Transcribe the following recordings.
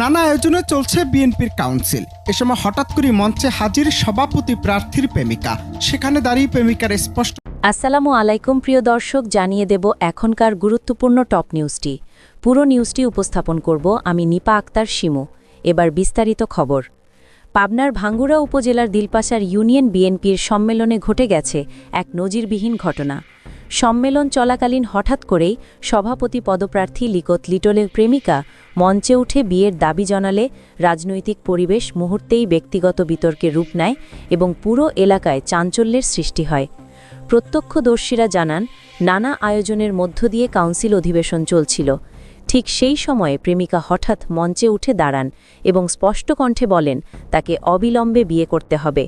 নানা আয়োজনে চলছে বিএনপির কাউন্সিল। এ সময় হঠাৎ করে মঞ্চে হাজির সভাপতি প্রার্থীর প্রেমিকা। সেখানে দাঁড়িয়ে প্রেমিকার স্পষ্ট আসসালামু আলাইকুম প্রিয় দর্শক, জানিয়ে দেব এখনকার গুরুত্বপূর্ণ টপ নিউজটি। পুরো নিউজটি উপস্থাপন করব আমি নিপা আক্তার শিমু। এবার বিস্তারিত খবর। পাবনার ভাঙ্গুড়া উপজেলার দিলপাশার ইউনিয়ন বিএনপির সম্মেলনে ঘটে গেছে এক নজিরবিহীন ঘটনা। সম্মেলন চলাকালীন হঠাৎ করেই সভাপতি পদপ্রার্থী লিকত লিটলের প্রেমিকা মঞ্চে উঠে বিয়ের দাবি জানালে রাজনৈতিক পরিবেশ মুহূর্তেই ব্যক্তিগত বিতর্কে রূপ নেয় এবং পুরো এলাকায় চাঞ্চল্যের সৃষ্টি হয়। প্রত্যক্ষদর্শীরা জানান, নানা আয়োজনের মধ্য দিয়ে কাউন্সিল অধিবেশন চলছিল। ঠিক সেই সময়ে প্রেমিকা হঠাৎ মঞ্চে উঠে দাঁড়ান এবং স্পষ্ট কণ্ঠে বলেন, তাকে অবিলম্বে বিয়ে করতে হবে।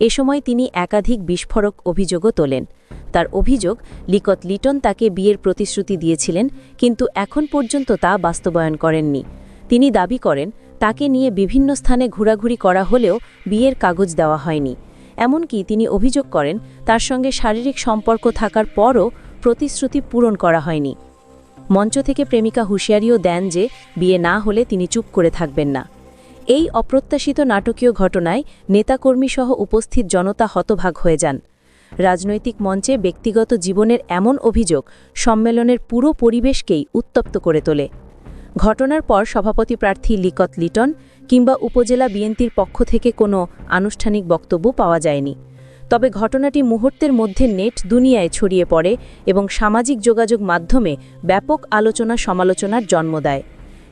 এ সময় তিনি একাধিক বিস্ফোরক অভিযোগও তোলেন। তার অভিযোগ, লিকত লিটন তাকে বিয়ের প্রতিশ্রুতি দিয়েছিলেন, কিন্তু এখন পর্যন্ত তা বাস্তবায়ন করেননি। তিনি দাবি করেন, তাকে নিয়ে বিভিন্ন স্থানে ঘোরাঘুরি করা হলেও বিয়ের কাগজ দেওয়া হয়নি। এমনকি তিনি অভিযোগ করেন, তার সঙ্গে শারীরিক সম্পর্ক থাকার পরও প্রতিশ্রুতি পূরণ করা হয়নি। মঞ্চ থেকে প্রেমিকা হুঁশিয়ারিও দেন যে বিয়ে না হলে তিনি চুপ করে থাকবেন না। এই অপ্রত্যাশিত নাটকীয় ঘটনায় নেতাকর্মীসহ উপস্থিত জনতা হতভাগ হয়ে যান। রাজনৈতিক মঞ্চে ব্যক্তিগত জীবনের এমন অভিযোগ সম্মেলনের পুরো পরিবেশকেই উত্তপ্ত করে তোলে। ঘটনার পর সভাপতি প্রার্থী লিকত লিটন কিংবা উপজেলা বিএনপির পক্ষ থেকে কোনো আনুষ্ঠানিক বক্তব্য পাওয়া যায়নি। তবে ঘটনাটি মুহূর্তের মধ্যে নেট দুনিয়ায় ছড়িয়ে পড়ে এবং সামাজিক যোগাযোগ মাধ্যমে ব্যাপক আলোচনা সমালোচনার জন্ম দেয়।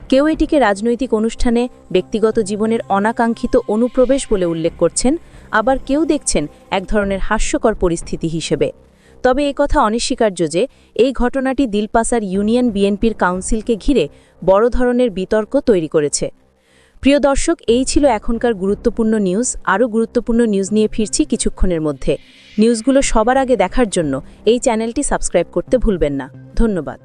কেউ এটিকে রাজনৈতিক অনুষ্ঠানে ব্যক্তিগত জীবনের অনাকাঙ্ক্ষিত অনুপ্রবেশ বলে উল্লেখ করছেন, আবার কেউ দেখছেন এক ধরনের হাস্যকর পরিস্থিতি হিসেবে। তবে কথা অনস্বীকার্য যে, এই ঘটনাটি দিলপাসার ইউনিয়ন বিএনপির কাউন্সিলকে ঘিরে বড় ধরনের বিতর্ক তৈরি করেছে। প্রিয় দর্শক, এই ছিল এখনকার গুরুত্বপূর্ণ নিউজ। আরও গুরুত্বপূর্ণ নিউজ নিয়ে ফিরছি কিছুক্ষণের মধ্যে। নিউজগুলো সবার আগে দেখার জন্য এই চ্যানেলটি সাবস্ক্রাইব করতে ভুলবেন না। ধন্যবাদ।